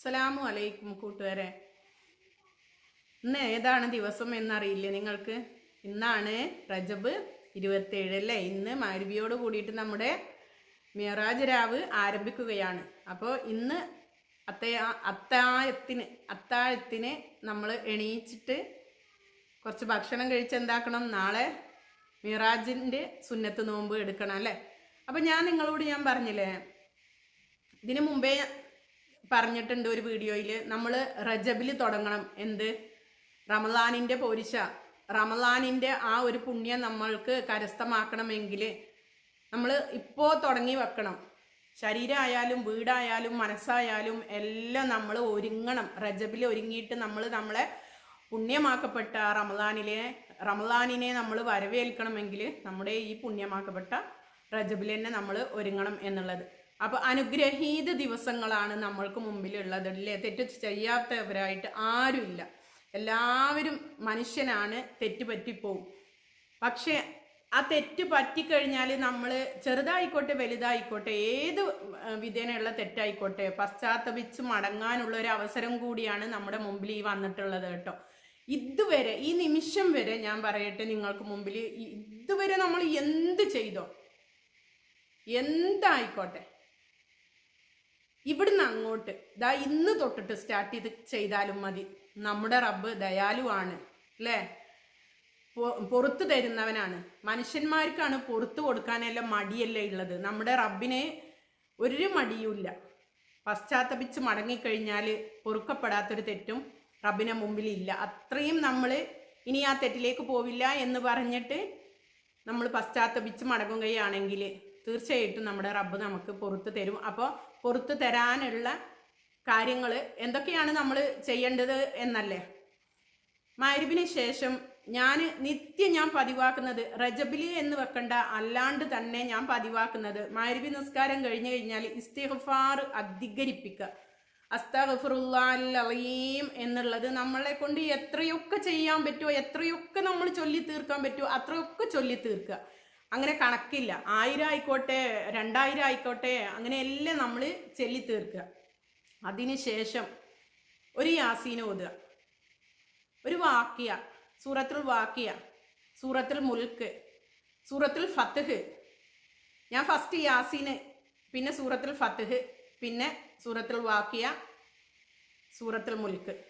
അസ്സലാമു അലൈക്കും കൂട്ടുകാരെ. ഇന്ന് ഏതാണ് ദിവസം എന്നറിയില്ലേ നിങ്ങൾക്ക്? ഇന്നാണ് റജബ് ഇരുപത്തേഴ് അല്ലേ? ഇന്ന് മാരുവിയോട് കൂടിയിട്ട് നമ്മുടെ മിറാജ് രാവ് ആരംഭിക്കുകയാണ്. അപ്പോൾ ഇന്ന് അത്തയാ അത്താഴത്തിന് അത്താഴത്തിന് നമ്മൾ എണീച്ചിട്ട് കുറച്ച് ഭക്ഷണം കഴിച്ച് എന്താക്കണം? നാളെ മിറാജിന്റെ സുന്നത്ത് നോമ്പ് എടുക്കണം അല്ലേ? അപ്പം ഞാൻ നിങ്ങളോട് ഞാൻ പറഞ്ഞില്ലേ ഇതിനു മുമ്പേ പറഞ്ഞിട്ടുണ്ട് ഒരു വീഡിയോയിൽ നമ്മൾ റജബിൽ തുടങ്ങണം. എന്ത്? റമലാനിന്റെ പോരിശ. റമലാനിന്റെ ആ ഒരു പുണ്യം നമ്മൾക്ക് കരസ്ഥമാക്കണമെങ്കിൽ നമ്മൾ ഇപ്പോൾ തുടങ്ങി വെക്കണം. ശരീരമായാലും വീടായാലും മനസ്സായാലും എല്ലാം നമ്മൾ ഒരുങ്ങണം. റജബിൽ ഒരുങ്ങിയിട്ട് നമ്മൾ നമ്മളെ പുണ്യമാക്കപ്പെട്ട റമലാനിലെ റമലാനിനെ നമ്മൾ വരവേൽക്കണമെങ്കിൽ നമ്മുടെ ഈ പുണ്യമാക്കപ്പെട്ട റജബിൽ തന്നെ നമ്മൾ ഒരുങ്ങണം എന്നുള്ളത്. അപ്പൊ അനുഗ്രഹീത ദിവസങ്ങളാണ് നമ്മൾക്ക് മുമ്പിലുള്ളത്. അല്ലേ? തെറ്റ് ചെയ്യാത്തവരായിട്ട് ആരുമില്ല. എല്ലാവരും മനുഷ്യനാണ് തെറ്റ് പറ്റിപ്പോവും. പക്ഷെ ആ തെറ്റ് പറ്റിക്കഴിഞ്ഞാൽ നമ്മൾ ചെറുതായിക്കോട്ടെ വലുതായിക്കോട്ടെ ഏത് വിധേനയുള്ള തെറ്റായിക്കോട്ടെ പശ്ചാത്തപിച്ച് മടങ്ങാനുള്ള ഒരു അവസരം കൂടിയാണ് നമ്മുടെ മുമ്പിൽ ഈ വന്നിട്ടുള്ളത് കേട്ടോ. ഇതുവരെ ഈ നിമിഷം വരെ ഞാൻ പറയട്ടെ നിങ്ങൾക്ക് മുമ്പിൽ ഇതുവരെ നമ്മൾ എന്ത് ചെയ്തോ? എന്തായിക്കോട്ടെ? ഇവിടുന്ന് അങ്ങോട്ട്. ദാ ഇന്ന് തൊട്ടിട്ട് സ്റ്റാർട്ട് ചെയ്ത് ചെയ്താലും മതി. നമ്മുടെ റബ്ബ് ദയാലുവാണ് അല്ലേ? പുറത്തു തരുന്നവനാണ്. മനുഷ്യന്മാർക്കാണ് പുറത്തു കൊടുക്കാനെല്ലാം മടിയല്ലേ ഉള്ളത്. നമ്മുടെ റബ്ബിനെ ഒരു മടിയുമില്ല. പശ്ചാത്തപിച്ച് മടങ്ങിക്കഴിഞ്ഞാൽ പൊറുക്കപ്പെടാത്തൊരു തെറ്റും റബ്ബിനെ മുമ്പിൽ ഇല്ല അത്രയും നമ്മൾ ഇനി ആ തെറ്റിലേക്ക് പോവില്ല എന്ന് പറഞ്ഞിട്ട് നമ്മൾ പശ്ചാത്തപിച്ച് മടങ്ങുകയാണെങ്കിൽ തീർച്ചയായിട്ടും നമ്മുടെ റബ്ബ് നമുക്ക് പുറത്ത് തരും. അപ്പോൾ പുറത്ത് തരാനുള്ള കാര്യങ്ങൾ എന്തൊക്കെയാണ് നമ്മൾ ചെയ്യേണ്ടത് എന്നല്ലേ? മരുവിന് ശേഷം ഞാൻ നിത്യം ഞാൻ പതിവാക്കുന്നത് റജബിലി എന്ന് വെക്കണ്ട അല്ലാണ്ട് തന്നെ ഞാൻ പതിവാക്കുന്നത് മരുവി നിസ്കാരം കഴിഞ്ഞു കഴിഞ്ഞാൽ ഇസ്തിഗ്ഫാർ അധികരിപ്പിക്കുക അസ്തഗഫുറുല്ലാലീം എന്നുള്ളത് നമ്മളെ കൊണ്ട് എത്രയൊക്കെ ചെയ്യാൻ പറ്റുമോ എത്രയൊക്കെ നമ്മൾ ചൊല്ലി തീർക്കാൻ പറ്റുമോ അത്രയൊക്കെ ചൊല്ലി തീർക്കുക അങ്ങനെ കണക്കില്ല. ആയിരം ആയിക്കോട്ടെ രണ്ടായിരം ആയിക്കോട്ടെ അങ്ങനെയെല്ലാം നമ്മൾ ചെല്ലി തീർക്കുക അതിനുശേഷം ഒരു യാസീന ഓതുക. ഒരു വാക്കിയ സൂറത്തുൽ വാക്കിയ സൂറത്തുൽ മുൽക്ക് സൂറത്തുൽ ഫത്തഹ് ഞാൻ ഫസ്റ്റ് യാസീന് പിന്നെ സൂറത്തുൽ ഫത്തഹ് പിന്നെ സൂറത്തുൽ വാക്കിയ സൂറത്തുൽ മുൽക്ക്.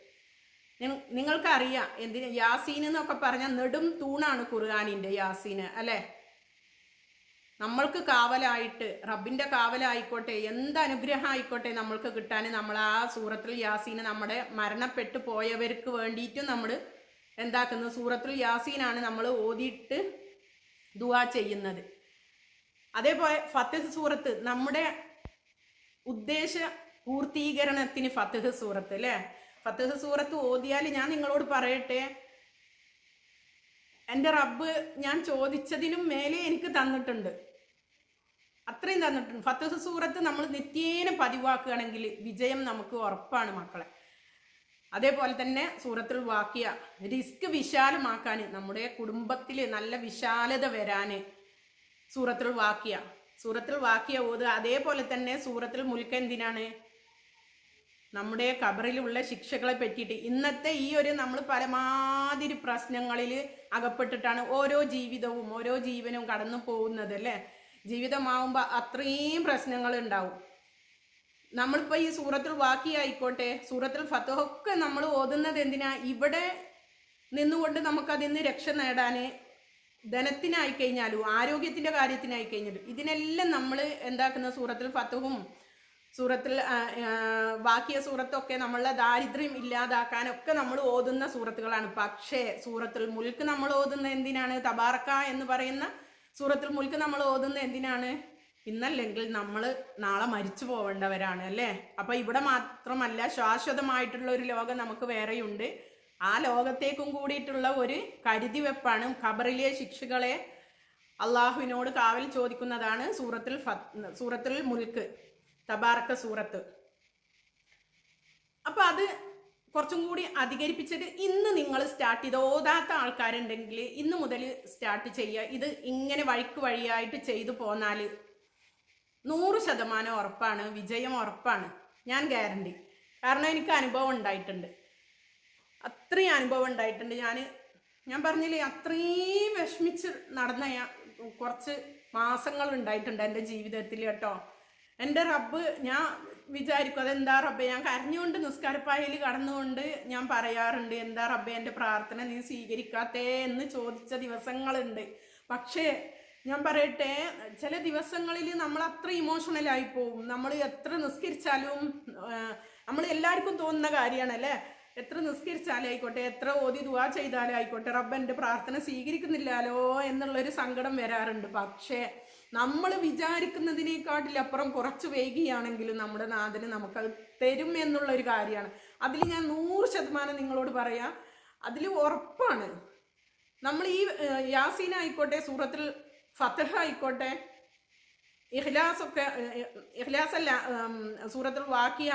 നിങ്ങ- നിങ്ങൾക്കറിയാം എന്തിന്? യാസീൻ എന്നൊക്കെ പറഞ്ഞാൽ നെടും തൂണാണ് ഖുർആാനിന്റെ യാസീന് അല്ലേ? നമ്മൾക്ക് കാവലായിട്ട് റബ്ബിന്റെ കാവലായിക്കോട്ടെ എന്ത് അനുഗ്രഹം ആയിക്കോട്ടെ നമ്മൾക്ക് കിട്ടാൻ നമ്മൾ ആ സൂറത്തുൽ യാസീന് നമ്മുടെ മരണപ്പെട്ടു പോയവർക്ക് വേണ്ടിയിട്ടും നമ്മൾ എന്താക്കുന്നു? സൂറത്തുൽ യാസീനാണ് നമ്മൾ ഓതിയിട്ട് ദുവാ ചെയ്യുന്നത്. അതേപോലെ ഫത്തഹ് സൂറത്ത് നമ്മുടെ ഉദ്ദേശ പൂർത്തീകരണത്തിന് ഫത്തഹ് സൂറത്ത് അല്ലേ? ഫത്തഹ് സൂറത്ത് ഓതിയാൽ ഞാൻ നിങ്ങളോട് പറയട്ടെ എന്റെ റബ്ബ് ഞാൻ ചോദിച്ചതിനും മേലെ എനിക്ക് തന്നിട്ടുണ്ട്. അത്രയും തന്നിട്ടുണ്ട്. ഫത്തഹ് സൂറത്ത് നമ്മൾ നിത്യേന പതിവാക്കുകയാണെങ്കിൽ വിജയം നമുക്ക് ഉറപ്പാണ് മക്കളെ. അതേപോലെ തന്നെ സൂറത്തിൽ വാക്കിയ റിസ്ക് വിശാലമാക്കാൻ നമ്മുടെ കുടുംബത്തിൽ നല്ല വിശാലത വരാൻ സൂറത്തിൽ വാക്കിയ സൂറത്തിൽ വാക്കിയ ഓത് അതേപോലെ തന്നെ സൂറത്തിൽ മുൽക്ക എന്തിനാണ്? നമ്മുടെ കബറിലുള്ള ശിക്ഷകളെ പറ്റിയിട്ട്. ഇന്നത്തെ ഈ ഒരു നമ്മൾ പരമാതിരി പ്രശ്നങ്ങളിൽ അകപ്പെട്ടിട്ടാണ് ഓരോ ജീവിതവും ഓരോ ജീവനും കടന്നു പോകുന്നത് അല്ലേ? ജീവിതമാവുമ്പോൾ അത്രയും പ്രശ്നങ്ങൾ ഉണ്ടാവും. നമ്മളിപ്പോൾ ഈ സൂറത്തിൽ വാക്കിയായിക്കോട്ടെ സൂറത്തിൽ ഫത്തോഹൊക്കെ നമ്മൾ ഓതുന്നത് എന്തിനാ? ഇവിടെ നിന്നുകൊണ്ട് നമുക്കതിൽ നിന്ന് രക്ഷ നേടാൻ ധനത്തിനായി കഴിഞ്ഞാലും ആരോഗ്യത്തിന്റെ കാര്യത്തിനായി കഴിഞ്ഞാലും ഇതിനെല്ലാം നമ്മൾ എന്താക്കുന്ന സൂറത്തിൽ ഫത്തുഹും സൂറത്തിൽ ബാക്കിയ സൂറത്തൊക്കെ നമ്മളെ ദാരിദ്ര്യം ഇല്ലാതാക്കാനൊക്കെ നമ്മൾ ഓതുന്ന സൂറത്തുകളാണ്. പക്ഷേ സൂറത്തിൽ മുൽക്ക് നമ്മൾ ഓതുന്ന എന്തിനാണ്? തബാറക്ക എന്ന് പറയുന്ന സൂറത്തുൽ മുൽക്ക് നമ്മൾ ഓതുന്ന എന്തിനാണ്? ഇന്നല്ലെങ്കിൽ നമ്മൾ നാളെ മരിച്ചു പോവേണ്ടവരാണ് അല്ലേ? അപ്പൊ ഇവിടെ മാത്രമല്ല ശാശ്വതമായിട്ടുള്ള ഒരു ലോകം നമുക്ക് വേറെയുണ്ട്. ആ ലോകത്തേക്കും കൂടിയിട്ടുള്ള ഒരു കരുതി വെപ്പാണ് ഖബറിലെ ശിക്ഷകളെ അള്ളാഹുവിനോട് കാവൽ ചോദിക്കുന്നതാണ് സൂറത്തിൽ സൂറത്തുൽ മുൽക്ക് തബാർക്ക സൂറത്ത്. അപ്പൊ അത് കുറച്ചും കൂടി അധികരിപ്പിച്ചിട്ട് ഇന്ന് നിങ്ങൾ സ്റ്റാർട്ട് ചെയ്ത് ഓതാത്ത ആൾക്കാരുണ്ടെങ്കിൽ ഇന്ന് മുതൽ സ്റ്റാർട്ട് ചെയ്യുക. ഇത് ഇങ്ങനെ വഴിക്ക് വഴിയായിട്ട് ചെയ്തു പോന്നാൽ നൂറ് ശതമാനം ഉറപ്പാണ് വിജയം ഉറപ്പാണ്. ഞാൻ ഗ്യാരണ്ടി കാരണം എനിക്ക് അനുഭവം ഉണ്ടായിട്ടുണ്ട്. അത്രയും അനുഭവം ഉണ്ടായിട്ടുണ്ട്. ഞാൻ ഞാൻ പറഞ്ഞില്ലേ അത്രയും വിഷമിച്ച് നടന്ന ഞാൻ കുറച്ച് മാസങ്ങൾ ഉണ്ടായിട്ടുണ്ട് എന്റെ ജീവിതത്തിൽ കേട്ടോ. എന്റെ റബ്ബ് ഞാൻ വിചാരിക്കും അതെന്താ റബ്ബെ ഞാൻ കരഞ്ഞുകൊണ്ട് നിസ്കാരപ്പായയിൽ കടന്നുകൊണ്ട് ഞാൻ പറയാറുണ്ട് എന്താ റബ്ബെ എന്റെ പ്രാർത്ഥന നീ സ്വീകരിക്കാത്തേ എന്ന് ചോദിച്ച ദിവസങ്ങളുണ്ട്. പക്ഷേ ഞാൻ പറയട്ടെ ചില ദിവസങ്ങളിൽ നമ്മൾ അത്ര ഇമോഷണൽ ആയി പോവും. നമ്മൾ എത്ര നിസ്കരിച്ചാലും നമ്മൾ എല്ലാവർക്കും തോന്നുന്ന കാര്യമാണ് അല്ലേ? എത്ര നിസ്കരിച്ചാലും ആയിക്കോട്ടെ എത്ര ഓതി ദുവാ ചെയ്താലും ആയിക്കോട്ടെ റബ്ബ് എന്റെ പ്രാർത്ഥന സ്വീകരിക്കുന്നില്ലല്ലോ എന്നുള്ളൊരു സങ്കടം വരാറുണ്ട്. പക്ഷേ നമ്മൾ വിചാരിക്കുന്നതിനേക്കാട്ടിലപ്പുറം കുറച്ച് വൈകിയാണെങ്കിലും നമ്മുടെ നാഥന് നമുക്കത് തരും എന്നുള്ള ഒരു കാര്യമാണ്. അതിൽ ഞാൻ നൂറ് ശതമാനം നിങ്ങളോട് പറയാം. അതിൽ ഉറപ്പാണ്. നമ്മൾ ഈ യാസീൻ ആയിക്കോട്ടെ സൂറത്തിൽ ഫത്തഹ ആയിക്കോട്ടെ ഇഖ്ലാസ് ഒക്കെ ഏഹ്, അല്ല സൂറത്തുൽ വാക്കിയ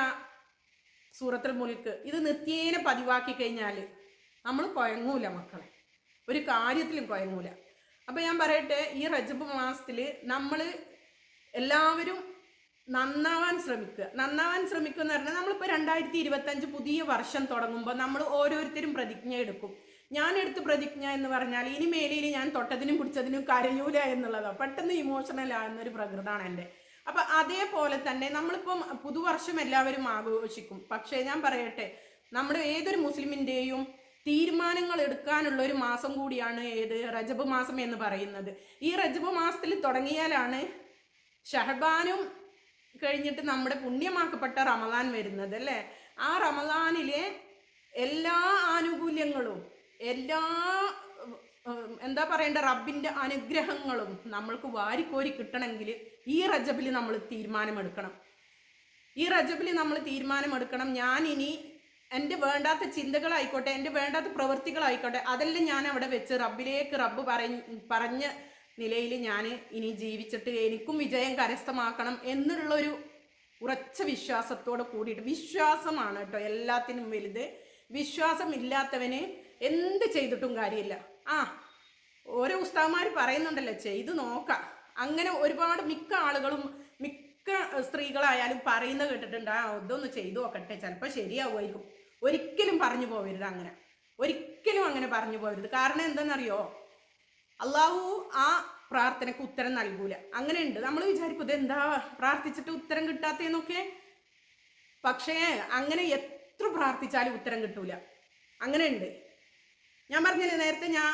സൂറത്തുൽ മുൽക്ക്. ഇത് നിത്യേനെ പതിവാക്കി കഴിഞ്ഞാൽ നമ്മൾ കുഴങ്ങൂല മക്കളെ. ഒരു കാര്യത്തിലും കുഴങ്ങൂല അപ്പം ഞാൻ പറയട്ടെ ഈ റജബ് മാസത്തിൽ നമ്മൾ എല്ലാവരും നന്നാവാൻ ശ്രമിക്കുക. നന്നാവാൻ ശ്രമിക്കുക എന്ന് പറഞ്ഞാൽ നമ്മളിപ്പോൾ രണ്ടായിരത്തി ഇരുപത്തഞ്ച് പുതിയ വർഷം തുടങ്ങുമ്പോൾ നമ്മൾ ഓരോരുത്തരും പ്രതിജ്ഞ എടുക്കും. ഞാൻ എടുത്ത പ്രതിജ്ഞ എന്ന് പറഞ്ഞാൽ ഇനി മേലിൽ ഞാൻ തൊട്ടതിനും പിടിച്ചതിനും കരയൂല എന്നുള്ളതാണ് പെട്ടെന്ന് ഇമോഷണൽ ആകുന്ന ഒരു പ്രകൃതമാണ് എന്റെ. അപ്പൊ അതേപോലെ തന്നെ നമ്മളിപ്പം പുതുവർഷം എല്ലാവരും ആഘോഷിക്കും. പക്ഷേ ഞാൻ പറയട്ടെ നമ്മുടെ ഏതൊരു മുസ്ലിമിന്റെയും തീരുമാനങ്ങൾ എടുക്കാനുള്ള ഒരു മാസം കൂടിയാണ് ഏത്? റജബ് മാസം എന്ന് പറയുന്നത്. ഈ റജബ് മാസത്തിൽ തുടങ്ങിയാലാണ് ഷഹബാനും കഴിഞ്ഞിട്ട് നമ്മുടെ പുണ്യമാക്കപ്പെട്ട റമദാൻ വരുന്നത് അല്ലേ? ആ റമദാനിലെ എല്ലാ ആനുകൂല്യങ്ങളും എല്ലാ എന്താ പറയേണ്ട റബ്ബിന്റെ അനുഗ്രഹങ്ങളും നമ്മൾക്ക് വാരിക്കോരി കിട്ടണമെങ്കിൽ ഈ റജബിൽ നമ്മൾ തീരുമാനമെടുക്കണം. ഈ റജബിൽ നമ്മൾ തീരുമാനമെടുക്കണം. ഞാൻ ഇനി എന്റെ വേണ്ടാത്ത ചിന്തകളായിക്കോട്ടെ എന്റെ വേണ്ടാത്ത പ്രവൃത്തികളായിക്കോട്ടെ അതെല്ലാം ഞാൻ അവിടെ വെച്ച് റബ്ബിലേക്ക് റബ്ബ് പറഞ്ഞ നിലയിൽ ഞാൻ ഇനി ജീവിച്ചിട്ട് എനിക്കും വിജയം കരസ്ഥമാക്കണം എന്നുള്ളൊരു ഉറച്ച വിശ്വാസത്തോടെ കൂടിയിട്ട് വിശ്വാസമാണ് കേട്ടോ എല്ലാത്തിനും വലുത്. വിശ്വാസം ഇല്ലാത്തവന് എന്ത് ചെയ്തിട്ടും കാര്യമില്ല. ആ ഓരോ ഉസ്താവുമാർ പറയുന്നുണ്ടല്ലോ ചെയ്ത് നോക്കാം. അങ്ങനെ ഒരുപാട് മിക്ക ആളുകളും മിക്ക സ്ത്രീകളായാലും പറയുന്ന കേട്ടിട്ടുണ്ട് ആ ഇതൊന്ന് ചെയ്തു നോക്കട്ടെ ചിലപ്പോൾ ശരിയാവുമായിരിക്കും. ഒരിക്കലും പറഞ്ഞു പോവരുത് അങ്ങനെ. ഒരിക്കലും അങ്ങനെ പറഞ്ഞു പോവരുത്. കാരണം എന്താണെന്നറിയോ? അള്ളാഹു ആ പ്രാർത്ഥനയ്ക്ക് ഉത്തരം നൽകൂല. അങ്ങനെ ഉണ്ട് നമ്മൾ വിചാരിക്കും ഇതെന്താ പ്രാർത്ഥിച്ചിട്ട് ഉത്തരം കിട്ടാത്തതെന്നൊക്കെ പക്ഷേ അങ്ങനെ എത്ര പ്രാർത്ഥിച്ചാലും ഉത്തരം കിട്ടൂല. അങ്ങനെ ഉണ്ട് ഞാൻ പറഞ്ഞില്ലേ നേരത്തെ ഞാൻ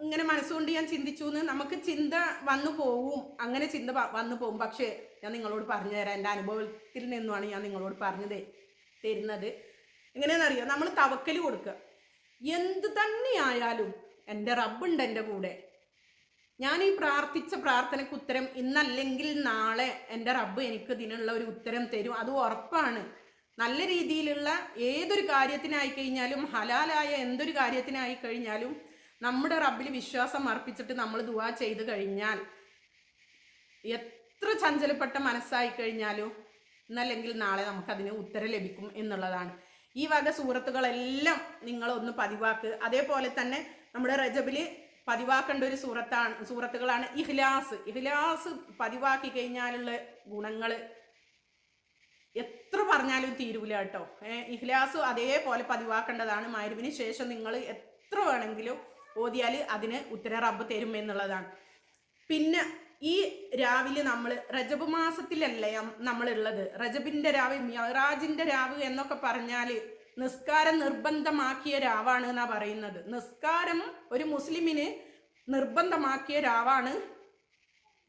ഇങ്ങനെ മനസ്സുകൊണ്ട് ഞാൻ ചിന്തിച്ചു എന്ന് നമുക്ക് ചിന്ത വന്നു പോവും. അങ്ങനെ ചിന്ത വന്നു പോവും. പക്ഷേ ഞാൻ നിങ്ങളോട് പറഞ്ഞു തരാം. എന്റെ അനുഭവത്തിൽ നിന്നുമാണ് ഞാൻ നിങ്ങളോട് പറഞ്ഞു തരുന്നത്. എങ്ങനെയാണെന്നറിയോ നമ്മൾ തവക്കൽ കൊടുക്കുക. എന്ത് തന്നെയായാലും എന്റെ റബ്ബുണ്ട് എന്റെ കൂടെ. ഞാൻ ഈ പ്രാർത്ഥിച്ച പ്രാർത്ഥനയ്ക്ക് ഉത്തരം ഇന്നല്ലെങ്കിൽ നാളെ എന്റെ റബ്ബ് എനിക്ക് ഇതിനുള്ള ഒരു ഉത്തരം തരും. അത് ഉറപ്പാണ്. നല്ല രീതിയിലുള്ള ഏതൊരു കാര്യത്തിനായി കഴിഞ്ഞാലും ഹലാലായ എന്തൊരു കാര്യത്തിനായി കഴിഞ്ഞാലും നമ്മുടെ റബ്ബിൽ വിശ്വാസം അർപ്പിച്ചിട്ട് നമ്മൾ ദുവാ ചെയ്ത് കഴിഞ്ഞാൽ എത്ര ചഞ്ചലപ്പെട്ട മനസ്സായി കഴിഞ്ഞാലും ഇന്നല്ലെങ്കിൽ നാളെ നമുക്കതിന് ഉത്തരം ലഭിക്കും എന്നുള്ളതാണ്. ഈ വക സൂറത്തുകളെല്ലാം നിങ്ങളൊന്ന് പതിവാക്ക്. അതേപോലെ തന്നെ നമ്മുടെ റജബിൽ പതിവാക്കേണ്ട ഒരു സൂറത്താണ് സൂറത്തുകളാണ് ഇഹ്ലാസ് ഇഹ്ലാസ് പതിവാക്കി കഴിഞ്ഞാലുള്ള ഗുണങ്ങൾ എത്ര പറഞ്ഞാലും തീരൂല കേട്ടോ. ഇഹ്ലാസ് അതേപോലെ പതിവാക്കേണ്ടതാണ്. മരുവിന് ശേഷം നിങ്ങൾ എത്ര വേണമെങ്കിലും ഓതിയാൽ അതിന് ഉത്തര റബ്ബ് തരും എന്നുള്ളതാണ്. പിന്നെ ഈ രാവിലെ നമ്മൾ റജബ് മാസത്തിലല്ലേ നമ്മളുള്ളത്. റജബിന്റെ രാവ് മിറാജിന്റെ രാവ് എന്നൊക്കെ പറഞ്ഞാൽ നിസ്കാരം നിർബന്ധമാക്കിയ രാവാണ് എന്നാ പറയുന്നത്. നിസ്കാരം ഒരു മുസ്ലിമിന് നിർബന്ധമാക്കിയ രാവാണ്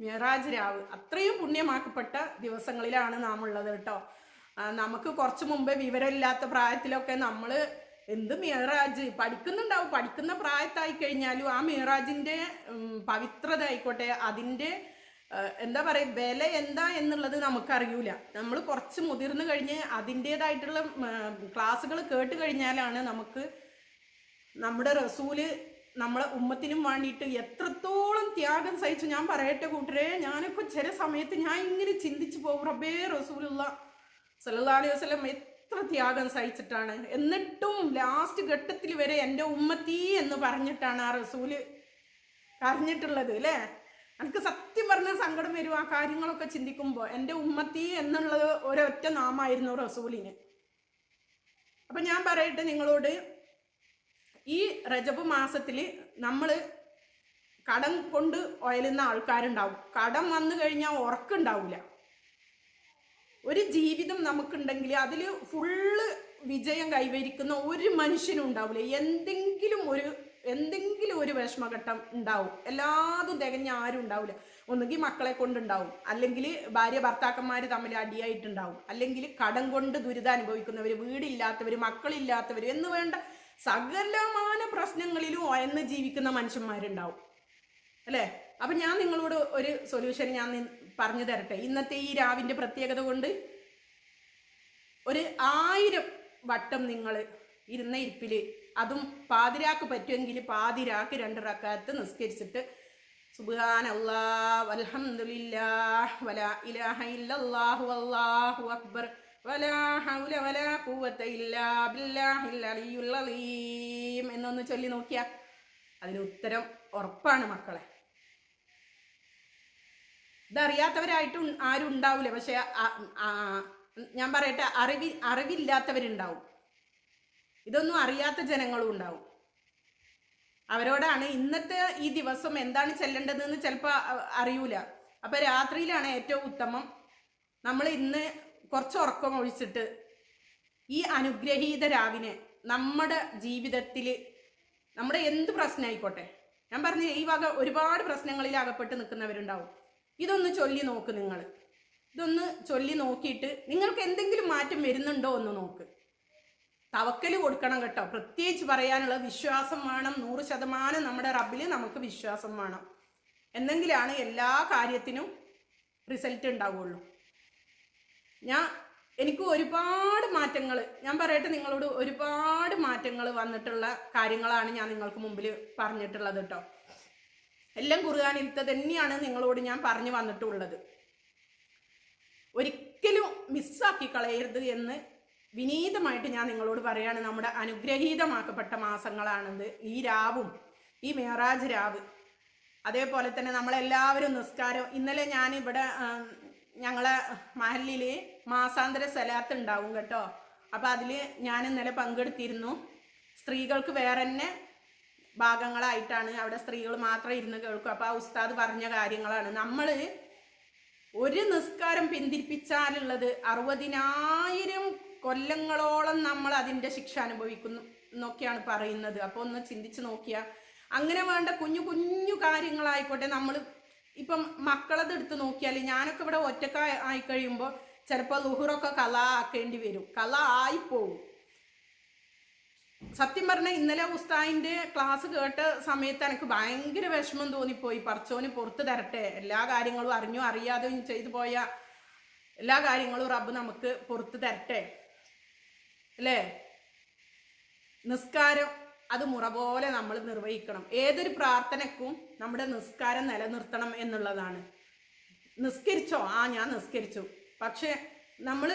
മിറാജ് രാവ് അത്രയും പുണ്യമാക്കപ്പെട്ട ദിവസങ്ങളിലാണ് നാം ഉള്ളത് കേട്ടോ നമുക്ക് കുറച്ച് മുമ്പേ വിവരമില്ലാത്ത പ്രായത്തിലൊക്കെ നമ്മൾ എന്ത് മിറാജ് പഠിക്കുന്നുണ്ടാവും. പഠിക്കുന്ന പ്രായത്തായി കഴിഞ്ഞാലും ആ മിഹറാജിന്റെ പവിത്രത ആയിക്കോട്ടെ അതിന്റെ എന്താ പറയുക വില എന്താ എന്നുള്ളത് നമുക്കറിയൂല. നമ്മൾ കുറച്ച് മുതിർന്നു കഴിഞ്ഞ് അതിന്റേതായിട്ടുള്ള ക്ലാസ്സുകൾ കേട്ട് കഴിഞ്ഞാലാണ് നമുക്ക് നമ്മുടെ റസൂൽ നമ്മളെ ഉമ്മത്തിനും വേണ്ടിയിട്ട് എത്രത്തോളം ത്യാഗം സഹിച്ചു. ഞാൻ പറയട്ടെ കൂട്ടരെ ഞാനൊക്കെ ചില സമയത്ത് ഞാൻ ഇങ്ങനെ ചിന്തിച്ചു പോകും. റബേ റസൂലുള്ള സല്ലല്ലാഹു അലൈഹി വസല്ലം എത്ര ത്യാഗം സഹിച്ചിട്ടാണ്. എന്നിട്ടും ലാസ്റ്റ് ഘട്ടത്തിൽ വരെ എന്റെ ഉമ്മത്തി എന്ന് പറഞ്ഞിട്ടാണ് ആ റസൂൽ അറിഞ്ഞിട്ടുള്ളത് അല്ലേ? എനിക്ക് സത്യം പറഞ്ഞ സങ്കടം വരും ആ കാര്യങ്ങളൊക്കെ ചിന്തിക്കുമ്പോൾ. എന്റെ ഉമ്മത്തി എന്നുള്ളത് ഒരൊറ്റ നാമായിരുന്നു റസൂലിന്. അപ്പം ഞാൻ പറയട്ടെ നിങ്ങളോട് ഈ റജബ് മാസത്തിൽ നമ്മൾ കടം കൊണ്ട് ഒയലുന്ന ആൾക്കാരുണ്ടാവും. കടം വന്നു കഴിഞ്ഞാൽ ഉറക്കുണ്ടാവില്ല ഒരു ജീവിതം നമുക്കുണ്ടെങ്കിൽ അതിൽ ഫുള്ള് വിജയം കൈവരിക്കുന്ന ഒരു മനുഷ്യനും ഉണ്ടാവില്ല എന്തെങ്കിലും ഒരു എന്തെങ്കിലും ഒരു വിഷമഘട്ടം ഉണ്ടാവും. എല്ലാതും തികഞ്ഞ ആരും ഉണ്ടാവില്ല ഒന്നുകിൽ മക്കളെ കൊണ്ടുണ്ടാവും. അല്ലെങ്കിൽ ഭാര്യ ഭർത്താക്കന്മാർ തമ്മിൽ അടിയായിട്ടുണ്ടാവും. അല്ലെങ്കിൽ കടം കൊണ്ട് ദുരിതം അനുഭവിക്കുന്നവർ വീടില്ലാത്തവർ മക്കളില്ലാത്തവർ എന്ന് വേണ്ട സകലമാന പ്രശ്നങ്ങളിലും ഒയന്ന് ജീവിക്കുന്ന മനുഷ്യന്മാരുണ്ടാവും. അല്ലേ? അപ്പം ഞാൻ നിങ്ങളോട് ഒരു സൊല്യൂഷൻ ഞാൻ പറഞ്ഞു തരട്ടെ. ഇന്നത്തെ ഈ രാവിന്റെ പ്രത്യേകത കൊണ്ട് ഒരു ആയിരം വട്ടം നിങ്ങൾ ഇരുന്ന ഇരിപ്പിൽ അതും പാതിരാക്ക് പറ്റുമെങ്കിൽ പാതിരാക്ക് രണ്ട് റക്കാത്ത് നിസ്കരിച്ചിട്ട് അല്ലാഹ് വൽഹംദുലില്ലാ വലാ ഇലാഹ ഇല്ലല്ലാഹു അല്ലാഹു അക്ബർ എന്നൊന്ന് ചൊല്ലി നോക്കിയാ. അതിന് ഉത്തരം ഉറപ്പാണ് മക്കളെ. ഇതറിയാത്തവരായിട്ട് ആരും ഉണ്ടാവില്ല പക്ഷെ ഞാൻ പറയട്ടെ അറിവി അറിവില്ലാത്തവരുണ്ടാവും. ഇതൊന്നും അറിയാത്ത ജനങ്ങളും ഉണ്ടാവും. അവരോടാണ് ഇന്നത്തെ ഈ ദിവസം എന്താണ് ചെല്ലേണ്ടതെന്ന് ചിലപ്പോൾ അറിയൂല. അപ്പൊ രാത്രിയിലാണ് ഏറ്റവും ഉത്തമം. നമ്മൾ ഇന്ന് കുറച്ച് ഉറക്കം ഒഴിച്ചിട്ട് ഈ അനുഗ്രഹീത രാവിനെ നമ്മുടെ ജീവിതത്തിൽ നമ്മുടെ എന്ത് പ്രശ്നമായിക്കോട്ടെ ഞാൻ പറഞ്ഞു ഈ വക ഒരുപാട് പ്രശ്നങ്ങളിൽ അകപ്പെട്ട് നിൽക്കുന്നവരുണ്ടാവും. ഇതൊന്ന് ചൊല്ലി നോക്ക് നിങ്ങൾ ഇതൊന്ന് ചൊല്ലി നോക്കിയിട്ട് നിങ്ങൾക്ക് എന്തെങ്കിലും മാറ്റം വരുന്നുണ്ടോ എന്ന് നോക്ക്. തവക്കൽ കൊടുക്കണം കേട്ടോ. പ്രത്യേകിച്ച് പറയാനുള്ള വിശ്വാസം വേണം. നൂറ് ശതമാനം നമ്മുടെ റബ്ബിൽ നമുക്ക് വിശ്വാസം വേണം. എന്നെങ്കിലാണ് എല്ലാ കാര്യത്തിനും റിസൾട്ട് ഉണ്ടാവുള്ളൂ. ഞാൻ എനിക്ക് ഒരുപാട് മാറ്റങ്ങൾ ഞാൻ പറയട്ടെ നിങ്ങളോട് ഒരുപാട് മാറ്റങ്ങൾ വന്നിട്ടുള്ള കാര്യങ്ങളാണ് ഞാൻ നിങ്ങൾക്ക് മുമ്പിൽ പറഞ്ഞിട്ടുള്ളത് കേട്ടോ എല്ലാം ഖുർആാനിലത്തെ തന്നെയാണ് നിങ്ങളോട് ഞാൻ പറഞ്ഞു വന്നിട്ടുള്ളത്. ഒരിക്കലും മിസ്സാക്കി കളയരുത് എന്ന് വിനീതമായിട്ട് ഞാൻ നിങ്ങളോട് പറയാണ്. നമ്മുടെ അനുഗ്രഹീതമാക്കപ്പെട്ട മാസങ്ങളാണിത്. ഈ രാവും ഈ മേറാജ് രാവ്. അതേപോലെ തന്നെ നമ്മളെല്ലാവരും നിസ്കാരം ഇന്നലെ ഞാൻ ഇവിടെ ഞങ്ങളെ മഹലിൽ മാസാന്തര സലാത്ത് ഉണ്ടാവും കേട്ടോ. അപ്പം അതിൽ ഞാൻ ഇന്നലെ പങ്കെടുത്തിരുന്നു. സ്ത്രീകൾക്ക് വേറെ തന്നെ ഭാഗങ്ങളായിട്ടാണ് അവിടെ സ്ത്രീകൾ മാത്രം ഇരുന്ന് കേൾക്കും അപ്പോൾ ആ ഉസ്താദ് പറഞ്ഞ കാര്യങ്ങളാണ്. നമ്മൾ ഒരു നിസ്കാരം പിന്തിരിപ്പിച്ചാലുള്ളത് അറുപതിനായിരം കൊല്ലങ്ങളോളം നമ്മൾ അതിന്റെ ശിക്ഷ അനുഭവിക്കുന്നു എന്നൊക്കെയാണ് പറയുന്നത്. അപ്പോൾ ഒന്ന് ചിന്തിച്ച് നോക്കിയാൽ അങ്ങനെ വേണ്ട കുഞ്ഞു കുഞ്ഞു കാര്യങ്ങളായിക്കോട്ടെ നമ്മൾ ഇപ്പം മക്കളത് എടുത്ത് നോക്കിയാൽ ഞാനൊക്കെ ഇവിടെ ഒറ്റക്കായി കഴിയുമ്പോൾ ചിലപ്പോൾ ലുഹുറൊക്കെ കല ആക്കേണ്ടി വരും. കല ആയിപ്പോവും. സത്യം പറഞ്ഞാൽ ഇന്നലെ ഉസ്താദിന്റെ ക്ലാസ് കേട്ട സമയത്ത് എനിക്ക് ഭയങ്കര വിഷമം തോന്നിപ്പോയി. പറച്ചോന് പുറത്ത് തരട്ടെ. എല്ലാ കാര്യങ്ങളും അറിഞ്ഞോ അറിയാതെയും ചെയ്തു പോയ എല്ലാ കാര്യങ്ങളും റബ്ബ് നമുക്ക് പുറത്ത് തരട്ടെ. അല്ലേ? നിസ്കാരം അത് മുറ പോലെ നമ്മൾ നിർവഹിക്കണം. ഏതൊരു പ്രാർത്ഥനക്കും നമ്മുടെ നിസ്കാരം നിലനിർത്തണം എന്നുള്ളതാണ്. നിസ്കരിച്ചോ? ആ ഞാൻ നിസ്കരിച്ചു. പക്ഷെ നമ്മൾ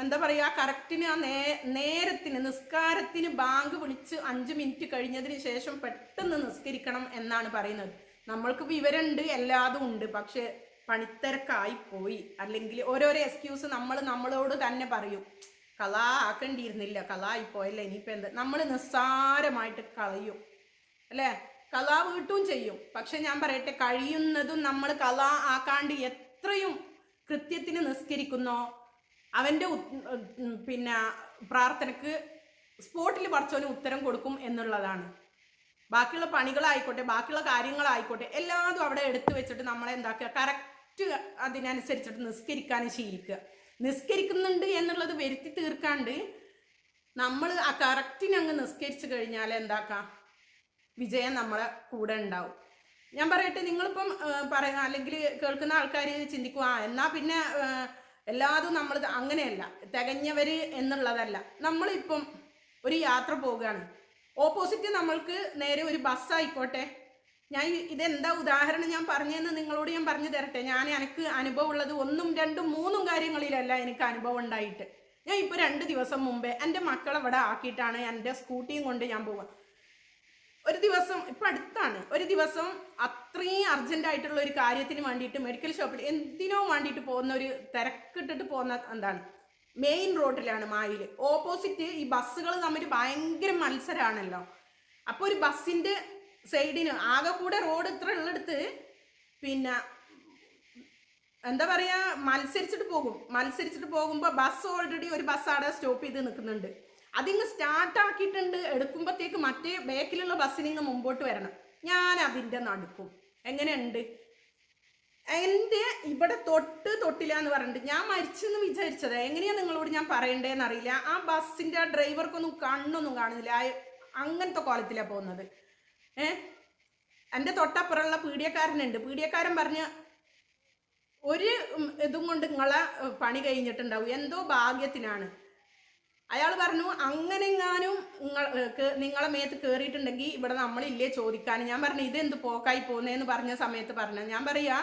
എന്താ പറയുക കറക്റ്റിന് ആ നേ നേരത്തിന് നിസ്കാരത്തിന് ബാങ്ക് വിളിച്ച് അഞ്ച് മിനിറ്റ് കഴിഞ്ഞതിന് ശേഷം പെട്ടെന്ന് നിസ്കരിക്കണം എന്നാണ് പറയുന്നത്. നമ്മൾക്ക് വിവരമുണ്ട് എല്ലാതും ഉണ്ട്. പക്ഷേ പണിത്തിരക്കായി പോയി. അല്ലെങ്കിൽ ഓരോരോ എക്സ്ക്യൂസ് നമ്മൾ നമ്മളോട് തന്നെ പറയും. കലാ ആക്കേണ്ടിയിരുന്നില്ല. കല ആയിപ്പോയല്ലേ ഇനിയിപ്പോൾ എന്താ? നമ്മൾ നിസ്സാരമായിട്ട് കളയും. അല്ലേ? കല വീട്ടും ചെയ്യും. പക്ഷെ ഞാൻ പറയട്ടെ കഴിയുന്നതും നമ്മൾ കല ആക്കാണ്ട് എത്രയും കൃത്യത്തിന് നിസ്കരിക്കുന്നോ. അവന്റെ പിന്നെ പ്രാർത്ഥനക്ക് സ്പോട്ടിൽ പഠിച്ചോന് ഉത്തരം കൊടുക്കും എന്നുള്ളതാണ്. ബാക്കിയുള്ള പണികളായിക്കോട്ടെ ബാക്കിയുള്ള കാര്യങ്ങളായിക്കോട്ടെ എല്ലാതും അവിടെ എടുത്തു വെച്ചിട്ട് നമ്മളെ എന്താക്കുക? കറക്റ്റ് അതിനനുസരിച്ചിട്ട് നിസ്കരിക്കാൻ ശീലിക്കുക. നിസ്കരിക്കുന്നുണ്ട് എന്നുള്ളത് വരുത്തി തീർക്കാണ്ട് നമ്മൾ ആ കറക്റ്റിനങ്ങ് നിസ്കരിച്ചു കഴിഞ്ഞാൽ എന്താക്കാം വിജയം നമ്മളെ കൂടെ ഉണ്ടാവും. ഞാൻ പറയട്ടെ നിങ്ങളിപ്പം പറയുക അല്ലെങ്കിൽ കേൾക്കുന്ന ആൾക്കാർ ചിന്തിക്കുക ആ എന്നാൽ പിന്നെ എല്ലാതും നമ്മൾ അങ്ങനെയല്ല. തികഞ്ഞവർ എന്നുള്ളതല്ല. നമ്മളിപ്പം ഒരു യാത്ര പോവുകയാണ്. ഓപ്പോസിറ്റ് നമ്മൾക്ക് നേരെ ഒരു ബസ്സായിക്കോട്ടെ ഞാൻ ഇതെന്താ ഉദാഹരണം ഞാൻ പറഞ്ഞതെന്ന് നിങ്ങളോട് ഞാൻ പറഞ്ഞു തരട്ടെ. ഞാൻ എനിക്ക് അനുഭവം ഉള്ളത് ഒന്നും രണ്ടും മൂന്നും കാര്യങ്ങളിലല്ല എനിക്ക് അനുഭവം ഉണ്ടായിട്ട്. ഞാൻ ഇപ്പോൾ രണ്ട് ദിവസം മുമ്പേ എന്റെ മക്കളെ ഇവിടെ ആക്കിയിട്ടാണ് എന്റെ സ്കൂട്ടിയും കൊണ്ട് ഞാൻ പോവുക. ഒരു ദിവസം ഇപ്പം അടുത്താണ്. ഒരു ദിവസം അത്രയും അർജന്റായിട്ടുള്ള ഒരു കാര്യത്തിന് വേണ്ടിയിട്ട് മെഡിക്കൽ ഷോപ്പിൽ എന്തിനോ വേണ്ടിയിട്ട് പോകുന്ന ഒരു തിരക്കിട്ടിട്ട് പോകുന്ന എന്താണ് മെയിൻ റോഡിലാണ് മായിൽ. ഓപ്പോസിറ്റ് ഈ ബസ്സുകൾ തമ്മിൽ ഭയങ്കര മത്സരമാണല്ലോ അപ്പോൾ ഒരു ബസ്സിന്റെ സൈഡിന് ആകെ കൂടെ റോഡ് ഇത്ര ഉള്ളിടത്ത് പിന്നെ എന്താ പറയുക മത്സരിച്ചിട്ട് പോകും. മത്സരിച്ചിട്ട് പോകുമ്പോൾ ബസ് ഓൾറെഡി ഒരു ബസ് അവിടെ സ്റ്റോപ്പ് ചെയ്ത് നിൽക്കുന്നുണ്ട്. അതിങ്ങ് സ്റ്റാർട്ട് ആക്കിയിട്ടുണ്ട്. എടുക്കുമ്പോഴത്തേക്ക് മറ്റേ ബാക്കിലുള്ള ബസ്സിന് ഇങ്ങ് മുമ്പോട്ട് വരണം. ഞാൻ അതിന്റെ നടുക്കും. എങ്ങനെയുണ്ട്? എന്റെ ഇവിടെ തൊട്ട് തൊട്ടില്ല എന്ന് പറഞ്ഞിട്ട് ഞാൻ മരിച്ചെന്ന് വിചാരിച്ചത്. എങ്ങനെയാണ് നിങ്ങളോട് ഞാൻ പറയണ്ടേന്ന് അറിയില്ല. ആ ബസ്സിന്റെ ആ ഡ്രൈവർക്കൊന്നും കണ്ണൊന്നും കാണുന്നില്ല. അങ്ങനത്തെ കോലത്തിലാണ് പോകുന്നത്. ഏ? എന്റെ തൊട്ടപ്പുറമുള്ള പീഡിയക്കാരനുണ്ട്. പീഡിയക്കാരൻ പറഞ്ഞ് ഒരു ഇതും കൊണ്ട് നിങ്ങളെ പണി കഴിഞ്ഞിട്ടുണ്ടാവും. എന്തോ ഭാഗ്യത്തിനാണ് അയാൾ പറഞ്ഞു അങ്ങനെങ്ങാനും നിങ്ങളെ മേത്ത് കയറിയിട്ടുണ്ടെങ്കിൽ ഇവിടെ നമ്മളില്ലേ ചോദിക്കാൻ? ഞാൻ പറഞ്ഞു ഇതെന്ത് പോക്കായി പോകുന്നതെന്ന് പറഞ്ഞ സമയത്ത് പറഞ്ഞു. ഞാൻ പറയാ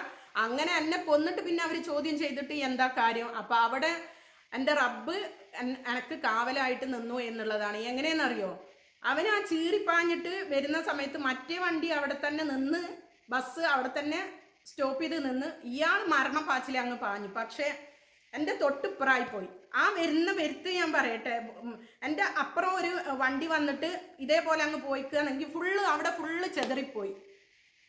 അങ്ങനെ എന്നെ കൊന്നിട്ട് പിന്നെ അവർ ചോദ്യം ചെയ്തിട്ട് എന്താ കാര്യം? അപ്പൊ അവിടെ എന്റെ റബ്ബ് എനക്ക് കാവലായിട്ട് നിന്നു എന്നുള്ളതാണ്. എങ്ങനെയെന്നറിയോ? അവൻ ആ ചീറിപ്പാഞ്ഞിട്ട് വരുന്ന സമയത്ത് മറ്റേ വണ്ടി അവിടെ തന്നെ നിന്ന് ബസ് അവിടെ തന്നെ സ്റ്റോപ്പ് ചെയ്ത് നിന്ന് ഇയാൾ മരണപ്പാച്ചിൽ അങ്ങ് പാഞ്ഞു. പക്ഷേ എന്റെ തൊട്ടിപ്പുറായി പോയി. ആ വരുന്ന വരുത്ത് ഞാൻ പറയട്ടെ എന്റെ അപ്പുറം ഒരു വണ്ടി വന്നിട്ട് ഇതേപോലെ അങ്ങ് പോയിക്കുകയാണെങ്കിൽ ഫുള്ള് അവിടെ ഫുള്ള് ചെതറിപ്പോയി.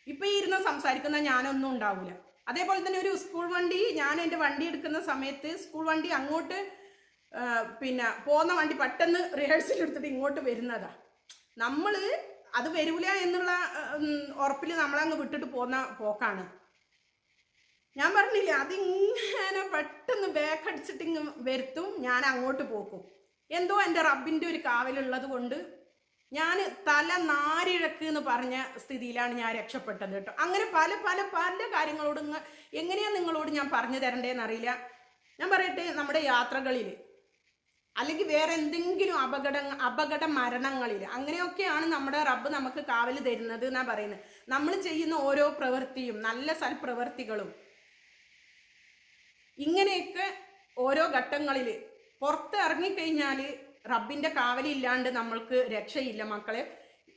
ഇപ്പം ഈ ഇരുന്ന് സംസാരിക്കുന്ന ഞാനൊന്നും ഉണ്ടാവില്ല അതേപോലെ തന്നെ ഒരു സ്കൂൾ വണ്ടി ഞാൻ എന്റെ വണ്ടി എടുക്കുന്ന സമയത്ത് സ്കൂൾ വണ്ടി അങ്ങോട്ട് പിന്നെ പോകുന്ന വണ്ടി പെട്ടെന്ന് റിഹേഴ്സൽ എടുത്തിട്ട് ഇങ്ങോട്ട് വരുന്നതാ. നമ്മൾ അത് വരൂല എന്നുള്ള ഉറപ്പിൽ നമ്മളങ്ങ് വിട്ടിട്ട് പോകുന്ന പോക്കാണ്. ഞാൻ പറഞ്ഞില്ലേ അതിങ്ങനെ പെട്ടെന്ന് ബേക്കടിച്ചിട്ട് ഇങ്ങ് വരുത്തും ഞാൻ അങ്ങോട്ട് പോക്കും. എന്തോ എന്റെ റബ്ബിന്റെ ഒരു കാവലുള്ളത് കൊണ്ട് ഞാൻ തല നാരിഴക്ക് എന്ന് പറഞ്ഞ സ്ഥിതിയിലാണ് ഞാൻ രക്ഷപ്പെട്ടത് കേട്ടോ. അങ്ങനെ പല പല പല കാര്യങ്ങളോട് ഇങ്ങ് എങ്ങനെയാ നിങ്ങളോട് ഞാൻ പറഞ്ഞു തരണ്ടേന്ന് അറിയില്ല ഞാൻ പറയട്ടെ നമ്മുടെ യാത്രകളിൽ അല്ലെങ്കിൽ വേറെ എന്തെങ്കിലും അപകട അപകട മരണങ്ങളിൽ അങ്ങനെയൊക്കെയാണ് നമ്മുടെ റബ്ബ് നമുക്ക് കാവൽ തരുന്നത് എന്നാ പറയുന്നത്. നമ്മൾ ചെയ്യുന്ന ഓരോ പ്രവൃത്തിയും നല്ല സൽപ്രവൃത്തികളും ഇങ്ങനെയൊക്കെ ഓരോ ഘട്ടങ്ങളിൽ പുറത്ത് ഇറങ്ങിക്കഴിഞ്ഞാൽ റബ്ബിന്റെ കാവലില്ലാണ്ട് നമ്മൾക്ക് രക്ഷയില്ല മക്കളെ.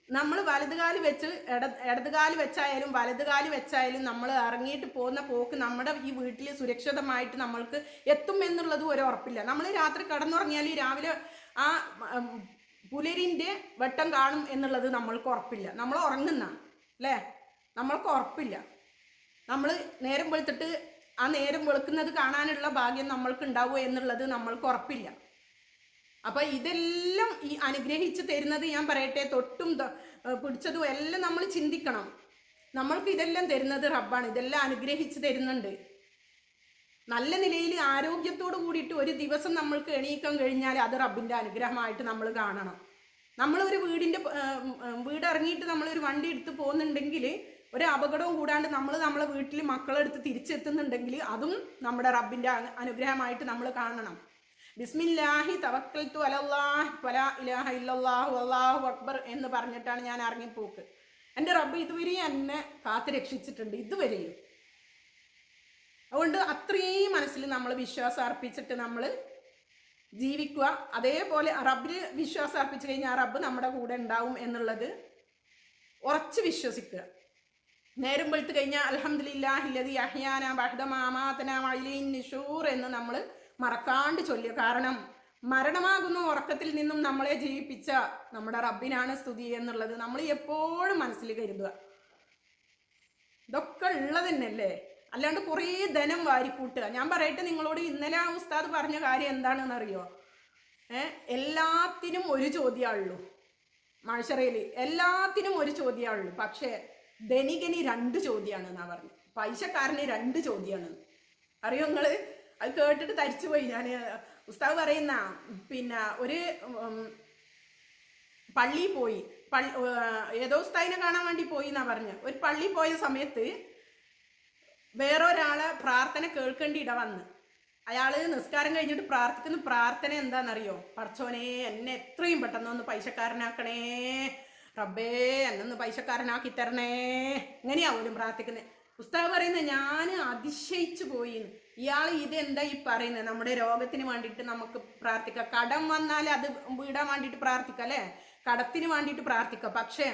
നമ്മൾ വലതുകാൽ വെച്ച് ഇട ഇടതുകാൽ വെച്ചായാലും വലതുകാൽ വെച്ചായാലും നമ്മൾ ഇറങ്ങിയിട്ട് പോകുന്ന പോക്ക് നമ്മുടെ ഈ വീട്ടിൽ സുരക്ഷിതമായിട്ട് നമ്മൾക്ക് എത്തും എന്നുള്ളത് ഒരു ഉറപ്പില്ല. നമ്മൾ രാത്രി കടന്നുറങ്ങിയാൽ രാവിലെ ആ പുലരിന്റെ വെട്ടം കാണും എന്നുള്ളത് നമ്മൾക്ക് ഉറപ്പില്ല. നമ്മൾ ഉറങ്ങുന്ന അല്ലേ? നമ്മൾക്ക് ഉറപ്പില്ല. നമ്മൾ നേരം വെളുത്തിട്ട് ആ നേരം വെളുക്കുന്നത് കാണാനുള്ള ഭാഗ്യം നമ്മൾക്ക് ഉണ്ടാവുമോ എന്നുള്ളത് നമ്മൾക്ക് ഉറപ്പില്ല. അപ്പൊ ഇതെല്ലാം ഈ അനുഗ്രഹിച്ച് തരുന്നത് ഞാൻ പറയട്ടെ തൊട്ടും പിടിച്ചതും എല്ലാം നമ്മൾ ചിന്തിക്കണം. നമ്മൾക്ക് ഇതെല്ലാം തരുന്നത് റബ്ബാണ് ഇതെല്ലാം അനുഗ്രഹിച്ച് തരുന്നുണ്ട്. നല്ല നിലയിൽ ആരോഗ്യത്തോട് കൂടിയിട്ട് ഒരു ദിവസം നമ്മൾക്ക് എണീക്കാൻ കഴിഞ്ഞാൽ അത് റബ്ബിന്റെ അനുഗ്രഹമായിട്ട് നമ്മൾ കാണണം. നമ്മൾ ഒരു വീടിന്റെ പ- ഏർ ഉം, ഏർ വീട് ഇറങ്ങിയിട്ട് നമ്മൾ ഒരു വണ്ടി എടുത്ത് പോകുന്നുണ്ടെങ്കിൽ ഒരു അപകടവും കൂടാണ്ട് നമ്മൾ നമ്മളെ വീട്ടിൽ മക്കളെടുത്ത് തിരിച്ചെത്തുന്നുണ്ടെങ്കിൽ അതും നമ്മുടെ റബ്ബിന്റെ അനുഗ്രഹമായിട്ട് നമ്മൾ കാണണം. ബിസ്മില്ലാഹി തവക്കൽത്തു അലല്ലാഹ് വലാ ഇലാഹ അക്ബർ എന്ന് പറഞ്ഞിട്ടാണ് ഞാൻ ഇറങ്ങിപ്പോക്ക്. എന്റെ റബ്ബ് ഇതുവരെയും എന്നെ കാത്തു രക്ഷിച്ചിട്ടുണ്ട് ഇതുവരെയും. അതുകൊണ്ട് അത്രയും മനസ്സിൽ നമ്മൾ വിശ്വാസം അർപ്പിച്ചിട്ട് നമ്മൾ ജീവിക്കുക. അതേപോലെ റബ്ബിൽ വിശ്വാസം അർപ്പിച്ചു കഴിഞ്ഞാൽ റബ്ബ് നമ്മുടെ കൂടെ ഉണ്ടാവും എന്നുള്ളത് ഉറച്ച് വിശ്വസിക്കുക. നേരം വെളുത്ത് കഴിഞ്ഞാൽ അലഹമില്ലാഹില്ലതി അഹ്യാന ബഹ്ദമാമാതന വൈലീൻ നിഷൂർ എന്ന് നമ്മൾ മറക്കാണ്ട് ചൊല്ലുക. കാരണം മരണമാകുന്ന ഉറക്കത്തിൽ നിന്നും നമ്മളെ ജീവിപ്പിച്ച നമ്മുടെ റബ്ബിനാണ് സ്തുതി എന്നുള്ളത് നമ്മൾ എപ്പോഴും മനസ്സിൽ കരുതുക. ഇതൊക്കെ ഉള്ളത് തന്നെയല്ലേ? അല്ലാണ്ട് കുറേ ധനം വാരിക്കൂട്ടുക. ഞാൻ പറയട്ടെ നിങ്ങളോട് ഇന്നലെ ആ ഉസ്താദ് പറഞ്ഞ കാര്യം എന്താണെന്ന് അറിയോ ഏഹ് എല്ലാത്തിനും ഒരു ചോദ്യമുള്ളൂ മഴശറയിൽ എല്ലാത്തിനും ഒരു ചോദ്യമുള്ളൂ പക്ഷേ ധനികന് രണ്ട് ചോദ്യമാണ് എന്നാ പറഞ്ഞു. പൈസക്കാരന് രണ്ട് ചോദ്യമാണ് അറിയോ നിങ്ങൾ? അത് കേട്ടിട്ട് തരിച്ചു പോയി ഞാൻ ഉസ്താവ് പറയുന്ന പിന്നെ ഒരു പള്ളി പോയി. പള്ളി ഏതോ ഉസ്താദിനെ കാണാൻ വേണ്ടി പോയി എന്നാ പറഞ്ഞു. ഒരു പള്ളി പോയ സമയത്ത് വേറൊരാളെ പ്രാർത്ഥന കേൾക്കേണ്ടി ഇട വന്ന്. അയാൾ നിസ്കാരം കഴിഞ്ഞിട്ട് പ്രാർത്ഥിക്കുന്ന പ്രാർത്ഥന എന്താണെന്നറിയോ പറച്ചോനെ എന്നെ എത്രയും പെട്ടെന്ന് ഒന്ന് പൈസക്കാരനാക്കണേ റബ്ബേ എന്നൊന്ന് പൈസക്കാരനാക്കി തരണേ. ഇങ്ങനെയാ പോലും പ്രാർത്ഥിക്കുന്നത് പുസ്തകം പറയുന്നത് ഞാൻ അതിശയിച്ചു പോയി ഇയാൾ ഇതെന്താ ഈ പറയുന്നത് നമ്മുടെ രോഗത്തിന് വേണ്ടിയിട്ട് നമുക്ക് പ്രാർത്ഥിക്കാം. കടം വന്നാൽ അത് വീടാൻ വേണ്ടിയിട്ട് പ്രാർത്ഥിക്കാം അല്ലേ? കടത്തിന് വേണ്ടിയിട്ട് പ്രാർത്ഥിക്കാം. പക്ഷേ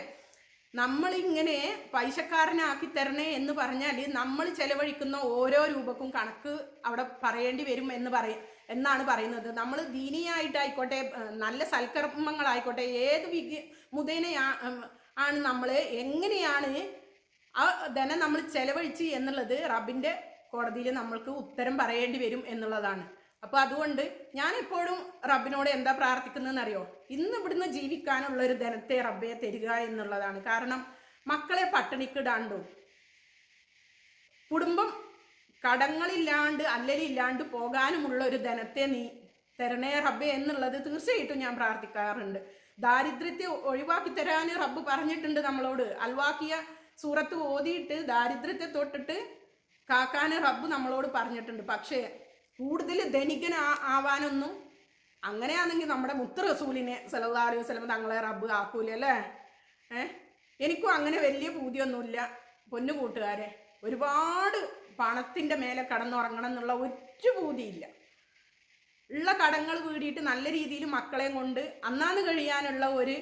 നമ്മളിങ്ങനെ പൈസക്കാരനാക്കി തരണേ എന്ന് പറഞ്ഞാൽ നമ്മൾ ചെലവഴിക്കുന്ന ഓരോ രൂപക്കും കണക്ക് അവിടെ പറയേണ്ടി വരും എന്ന് പറയും. എന്നാണ് പറയുന്നത്. നമ്മൾ ദീനിയായിട്ടായിക്കോട്ടെ നല്ല സൽക്കർമ്മങ്ങളായിക്കോട്ടെ ഏത് വിക മുതേനയാ ആണ് നമ്മൾ എങ്ങനെയാണ് ആ ധനം നമ്മൾ ചെലവഴിച്ച് എന്നുള്ളത് റബിന്റെ കോടതിയിൽ നമ്മൾക്ക് ഉത്തരം പറയേണ്ടി വരും എന്നുള്ളതാണ്. അപ്പോൾ അതുകൊണ്ട് ഞാൻ എപ്പോഴും റബ്ബിനോട് എന്താ പ്രാർത്ഥിക്കുന്നതെന്ന് അറിയോ ഇന്ന് ഇവിടുന്ന് ജീവിക്കാനുള്ള ഒരു ധനത്തെ റബ്ബെ തരിക എന്നുള്ളതാണ്. കാരണം മക്കളെ പട്ടിണിക്കിടാണ്ടും? കുടുംബം കടങ്ങളില്ലാണ്ട് അല്ലലില്ലാണ്ട് പോകാനുമുള്ള ഒരു ധനത്തെ നീ തരണേ റബ്ബെ എന്നുള്ളത് തീർച്ചയായിട്ടും ഞാൻ പ്രാർത്ഥിക്കാറുണ്ട്. ദാരിദ്ര്യത്തെ ഒഴിവാക്കി തരാൻ റബ്ബ് പറഞ്ഞിട്ടുണ്ട് നമ്മളോട്. അൽവാക്കിയ സൂറത്ത് ഓതിയിട്ട് ദാരിദ്ര്യത്തെ തൊട്ടിട്ട് കാക്കാൻ റബ്ബ് നമ്മളോട് പറഞ്ഞിട്ടുണ്ട്. പക്ഷേ കൂടുതൽ ധനികൻ ആവാനൊന്നും അങ്ങനെയാണെങ്കിൽ നമ്മുടെ മുത്ത് റസൂലിനെ സല്ലല്ലാഹു അലൈഹി വസല്ലം തങ്ങളെ റബ്ബ് ആക്കൂലേ അല്ലേ? ഏഹ് എനിക്കും അങ്ങനെ വലിയ പൂതിയൊന്നുമില്ല. പൊന്നു കൂട്ടുകാരെ ഒരുപാട് പണത്തിന്റെ മേലെ കടന്നുറങ്ങണം എന്നുള്ള ഒറ്റ ഭൂതിയില്ല ഉള്ള കടങ്ങൾ വീടിയിട്ട് നല്ല രീതിയിൽ മക്കളെയും കൊണ്ട് അന്നാന്ന് കഴിയാനുള്ള ഒരു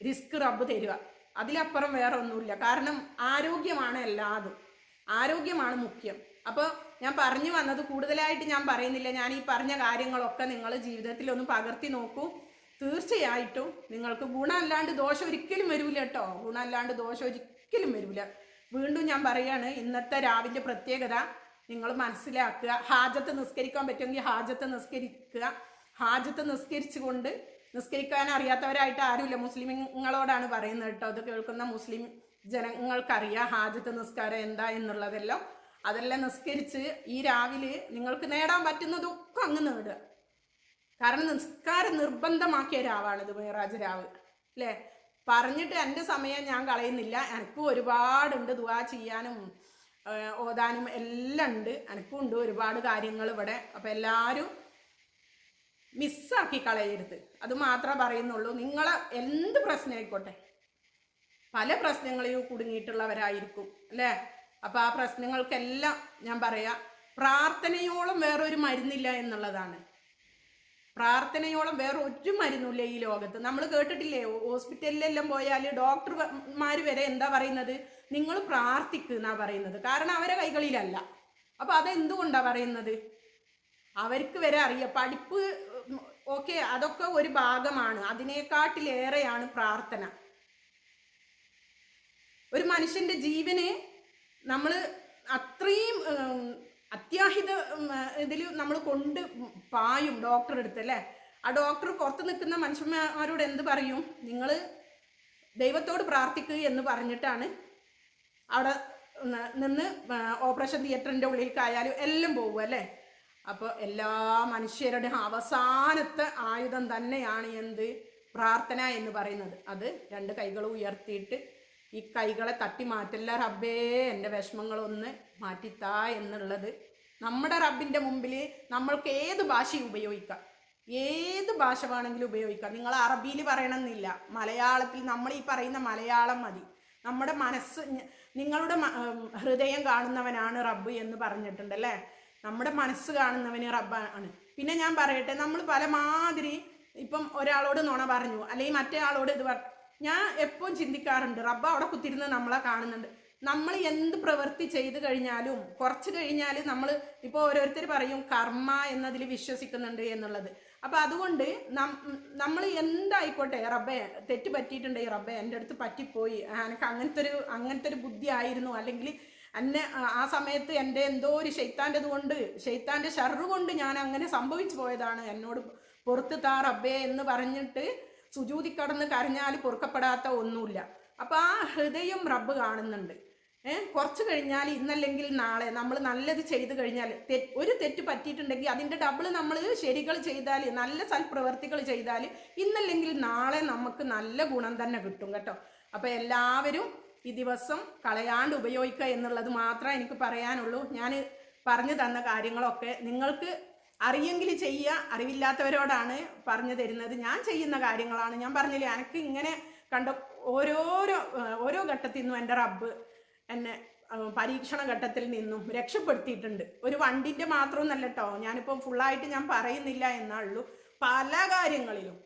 റിസ്ക് റബ്ബ് തരിക അതിലപ്പുറം വേറെ ഒന്നുമില്ല. കാരണം ആരോഗ്യമാണ് എല്ലാതും. ആരോഗ്യമാണ് മുഖ്യം. അപ്പോൾ ഞാൻ പറഞ്ഞു വന്നത് കൂടുതലായിട്ട് ഞാൻ പറയുന്നില്ല. ഞാൻ ഈ പറഞ്ഞ കാര്യങ്ങളൊക്കെ നിങ്ങൾ ജീവിതത്തിൽ ഒന്ന് പകർത്തി നോക്കൂ. തീർച്ചയായിട്ടും നിങ്ങൾക്ക് ഗുണമല്ലാണ്ട് ദോഷം ഒരിക്കലും വരൂല കേട്ടോ. ഗുണമല്ലാണ്ട് ദോഷം ഒരിക്കലും വരൂല. വീണ്ടും ഞാൻ പറയാണ് ഇന്നത്തെ രാവിലെ പ്രത്യേകത നിങ്ങൾ മനസ്സിലാക്കുക. ഹാജത്ത് നിസ്കരിക്കാൻ പറ്റുമെങ്കിൽ ഹാജത്ത് നിസ്കരിക്കുക. ഹാജത്ത് നിസ്കരിച്ചുകൊണ്ട് നിസ്കരിക്കാൻ അറിയാത്തവരായിട്ട് ആരുമില്ല. മുസ്ലിങ്ങളോടാണ് പറയുന്നത് കേട്ടോ. അത് കേൾക്കുന്ന മുസ്ലിം ജനങ്ങൾക്കറിയാം ഹാജത്ത് നിസ്കാരം എന്താ എന്നുള്ളതെല്ലാം. അതെല്ലാം നിസ്കരിച്ച് ഈ രാവിലെ നിങ്ങൾക്ക് നേടാൻ പറ്റുന്നതൊക്കെ അങ്ങ് നേടുക. കാരണം നിസ്കാരം നിർബന്ധമാക്കിയ രാവാണിത്. മേറാജ് രാവ്. അല്ലേ? പറഞ്ഞിട്ട് എന്റെ സമയം ഞാൻ കളയുന്നില്ല. എനിക്കും ഒരുപാടുണ്ട്. ദുവാ ചെയ്യാനും ഓതാനും എല്ലാം ഉണ്ട്. എനിക്കും ഉണ്ട് ഒരുപാട് കാര്യങ്ങൾ ഇവിടെ. അപ്പം എല്ലാവരും മിസ്സാക്കി കളയരുത്. അത് മാത്രമേ പറയുന്നുള്ളൂ. നിങ്ങളെ എന്ത് പ്രശ്നമായിക്കോട്ടെ പല പ്രശ്നങ്ങളിലും കുടുങ്ങിയിട്ടുള്ളവരായിരിക്കും അല്ലേ? അപ്പോൾ ആ പ്രശ്നങ്ങൾക്കെല്ലാം ഞാൻ പറയാം പ്രാർത്ഥനയോളം വേറൊരു മരുന്നില്ല എന്നുള്ളതാണ്. പ്രാർത്ഥനയോളം വേറെ ഒരു മരുന്നില്ല ഈ ലോകത്ത്. നമ്മൾ കേട്ടിട്ടില്ലേ? ഹോസ്പിറ്റലിലെല്ലാം പോയാൽ ഡോക്ടർമാർ വരെ എന്താ പറയുന്നത്? നിങ്ങൾ പ്രാർത്ഥിക്കുക എന്നാ പറയുന്നത്. കാരണം അവരെ കൈകളിലല്ല. അപ്പൊ അതെന്തുകൊണ്ടാ പറയുന്നത്? അവർക്ക് വരെ അറിയാം. പഠിപ്പ് ഓക്കെ അതൊക്കെ ഒരു ഭാഗമാണ്. അതിനേക്കാട്ടിലേറെയാണ് പ്രാർത്ഥന. ഒരു മനുഷ്യന്റെ ജീവനെ നമ്മൾ അത്രയും അത്യാഹിത ഇതിൽ നമ്മൾ കൊണ്ട് പായും ഡോക്ടറെ അടുത്ത് അല്ലേ? ആ ഡോക്ടർ പുറത്ത് നിൽക്കുന്ന മനുഷ്യന്മാരോട് എന്ത് പറയും? നിങ്ങൾ ദൈവത്തോട് പ്രാർത്ഥിക്കുക എന്ന് പറഞ്ഞിട്ടാണ് അവിടെ നിന്ന് ഓപ്പറേഷൻ തിയേറ്ററിന്റെ ഉള്ളിലേക്കായാലും എല്ലാം പോകും അല്ലേ? അപ്പോൾ എല്ലാ മനുഷ്യരുടെയും അവസാനത്തെ ആയുധം തന്നെയാണ് എന്ത്? പ്രാർത്ഥന എന്ന് പറയുന്നത്. അത് രണ്ട് കൈകൾ ഉയർത്തിയിട്ട് ഈ കൈകളെ തട്ടി മാറ്റല്ല റബ്ബേ എന്റെ വിഷമങ്ങളൊന്ന് മാറ്റിത്താ എന്നുള്ളത്. നമ്മുടെ റബ്ബിന്റെ മുമ്പിൽ നമ്മൾക്ക് ഏത് ഭാഷയും ഉപയോഗിക്കാം. ഏത് ഭാഷ വേണമെങ്കിലും ഉപയോഗിക്കാം. നിങ്ങൾ അറബിയിൽ പറയണമെന്നില്ല. മലയാളത്തിൽ നമ്മൾ ഈ പറയുന്ന മലയാളം മതി. നമ്മുടെ മനസ്സ് നിങ്ങളുടെ ഹൃദയം കാണുന്നവനാണ് റബ്ബ് എന്ന് പറഞ്ഞിട്ടുണ്ടല്ലേ നമ്മുടെ മനസ്സ് കാണുന്നവന് റബ്ബാണ്. പിന്നെ ഞാൻ പറയട്ടെ നമ്മൾ പലമാതിരി ഇപ്പം ഒരാളോട് നുണ പറഞ്ഞു അല്ലെങ്കിൽ മറ്റേ ആളോട് ഇത് ഞാൻ എപ്പോഴും ചിന്തിക്കാറുണ്ട് റബ്ബ അവിടെ കുത്തിരുന്ന് നമ്മളെ കാണുന്നുണ്ട്. നമ്മൾ എന്ത് പ്രവൃത്തി ചെയ്തു കഴിഞ്ഞാലും കുറച്ച് കഴിഞ്ഞാൽ നമ്മൾ ഇപ്പോൾ ഓരോരുത്തർ പറയും കർമ്മ എന്നതിൽ വിശ്വസിക്കുന്നുണ്ട് എന്നുള്ളത്. അപ്പം അതുകൊണ്ട് നമ്മൾ എന്തായിക്കോട്ടെ റബ്ബെ തെറ്റ് പറ്റിയിട്ടുണ്ട് ഈ റബ്ബെ എന്റെ അടുത്ത് പറ്റിപ്പോയി. എനിക്ക് അങ്ങനത്തെ ഒരു അങ്ങനത്തെ ഒരു ബുദ്ധി ആയിരുന്നു. അല്ലെങ്കിൽ എന്നെ ആ- ആ സമയത്ത് എന്റെ എന്തോ ഒരു ഷെയ്ത്താന്റെ കൊണ്ട് ഷെയ്ത്താന്റെ ഷർറ് കൊണ്ട് ഞാൻ അങ്ങനെ സംഭവിച്ചു പോയതാണ്. എന്നോട് പുറത്ത് താ റബ്ബേ എന്ന് പറഞ്ഞിട്ട് സുജൂതി കടന്ന് കരഞ്ഞാൽ പൊറുക്കപ്പെടാത്ത ഒന്നുമില്ല. അപ്പം ആ ഹൃദയം റബ്ബ് കാണുന്നുണ്ട്. ഏഹ് കുറച്ച് കഴിഞ്ഞാൽ ഇന്നല്ലെങ്കിൽ നാളെ നമ്മൾ നല്ലത് ചെയ്തു കഴിഞ്ഞാൽ ഒരു തെറ്റ് പറ്റിയിട്ടുണ്ടെങ്കിൽ അതിന്റെ ഡബിൾ നമ്മൾ ശരികൾ ചെയ്താൽ നല്ല സൽപ്രവർത്തികൾ ചെയ്താൽ ഇന്നല്ലെങ്കിൽ നാളെ നമുക്ക് നല്ല ഗുണം തന്നെ കിട്ടും കേട്ടോ. അപ്പോൾ എല്ലാവരും ഈ ദിവസം കളയാണ്ട് ഉപയോഗിക്കുക എന്നുള്ളത് മാത്രമേ എനിക്ക് പറയാനുള്ളൂ. ഞാൻ പറഞ്ഞു തന്ന കാര്യങ്ങളൊക്കെ നിങ്ങൾക്ക് അറിയെങ്കിൽ ചെയ്യുക അറിവില്ലാത്തവരോടാണ് പറഞ്ഞു തരുന്നത്. ഞാൻ ചെയ്യുന്ന കാര്യങ്ങളാണ്. ഞാൻ പറഞ്ഞില്ലേ എനിക്ക് ഇങ്ങനെ കണ്ട ഓരോരോ ഓരോ ഘട്ടത്തിൽ നിന്നും എന്റെ റബ്ബ് എന്നെ പരീക്ഷണ ഘട്ടത്തിൽ നിന്നും രക്ഷപ്പെടുത്തിയിട്ടുണ്ട്. ഒരു വണ്ടിന്റെ മാത്രമൊന്നല്ല കേട്ടോ ഞാനിപ്പോൾ ഫുള്ളായിട്ട് ഞാൻ പറയുന്നില്ല എന്നുള്ളൂ. പല കാര്യങ്ങളിലും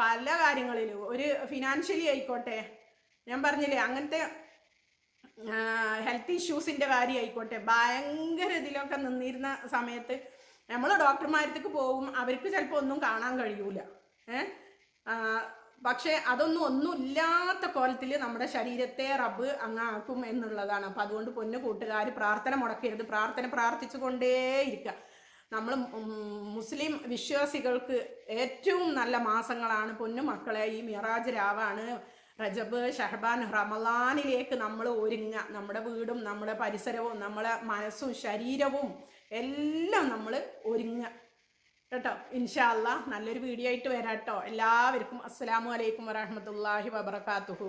പല കാര്യങ്ങളിലും. ഒരു ഫിനാൻഷ്യലി ആയിക്കോട്ടെ ഞാൻ പറഞ്ഞില്ലേ അങ്ങനത്തെ ഹെൽത്ത് ഇഷ്യൂസിന്റെ കാര്യമായിക്കോട്ടെ ഭയങ്കര ഇതിലൊക്കെ നിന്നിരുന്ന സമയത്ത് നമ്മൾ ഡോക്ടർമാരത്തേക്ക് പോകും അവർക്ക് ചിലപ്പോൾ ഒന്നും കാണാൻ കഴിയൂല. ഏ? പക്ഷേ അതൊന്നും ഒന്നും ഇല്ലാത്ത കോലത്തിൽ നമ്മുടെ ശരീരത്തെ റബ്ബ് അങ്ങാക്കും എന്നുള്ളതാണ്. അപ്പം അതുകൊണ്ട് പൊന്നു കൂട്ടുകാർ പ്രാർത്ഥന മുടക്കരുത്. പ്രാർത്ഥന പ്രാർത്ഥിച്ചു കൊണ്ടേയിരിക്കുക നമ്മൾ മുസ്ലിം വിശ്വാസികൾക്ക് ഏറ്റവും നല്ല മാസങ്ങളാണ് പൊന്നു മക്കളെ. ഈ മിറാജ് രാവാണ് റജബ് ഷഹബാൻ റമലാനിലേക്ക് നമ്മൾ ഒരുങ്ങുക. നമ്മുടെ വീടും നമ്മുടെ പരിസരവും നമ്മുടെ മനസ്സും ശരീരവും എല്ലാം നമ്മൾ ഒരുങ്ങുക കേട്ടോ? ഇൻഷാല്ല നല്ലൊരു വീഡിയോ ആയിട്ട് വരാം കേട്ടോ എല്ലാവർക്കും അസ്സാം വലൈക്കും വരഹമത്തല്ലാഹി വബർക്കാത്തുഹു